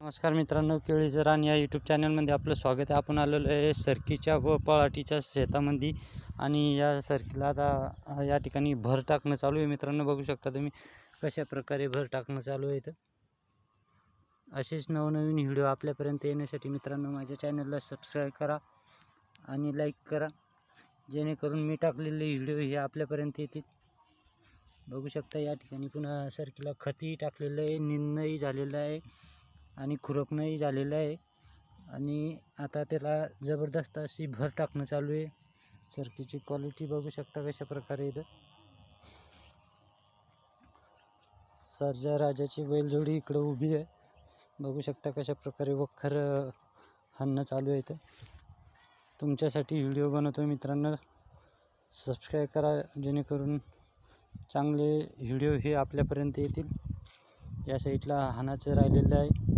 नमस्कार मित्रांनो केळीचं रान या यूट्यूब चॅनलमध्ये आपलं स्वागत आहे. आपण आलेलो आहे सरकीच्या व पळाटीच्या शेतामध्ये आणि या सरकीला आता या ठिकाणी भर टाकणं चालू आहे. मित्रांनो बघू शकता तुम्ही कशा प्रकारे भर टाकणं चालू आहे इथं. असेच नवनवीन व्हिडिओ आपल्यापर्यंत येण्यासाठी मित्रांनो माझ्या चॅनलला सबस्क्राईब करा आणि लाईक करा. जेणेकरून मी टाकलेले व्हिडिओ हे आपल्यापर्यंत येतील. बघू शकता या ठिकाणी पुन्हा सरकीला खतही टाकलेलं आहे निंदही झालेलं आहे. आणि खुरपणंही झालेलं आहे. आणि आता त्याला जबरदस्त अशी भर टाकणं चालू आहे. सरकीची क्वालिटी बघू शकता कशा प्रकारे इथं. सरजा राजाची बैलजोडी इकडं उभी आहे. बघू शकता कशा प्रकारे वखर हाणणं चालू आहे इथं. तुमच्यासाठी व्हिडिओ बनवतो मित्रांनो. सबस्क्राईब करा जेणेकरून चांगले व्हिडिओ हे आपल्यापर्यंत येतील. या साईडला हाणाचं राहिलेलं आहे.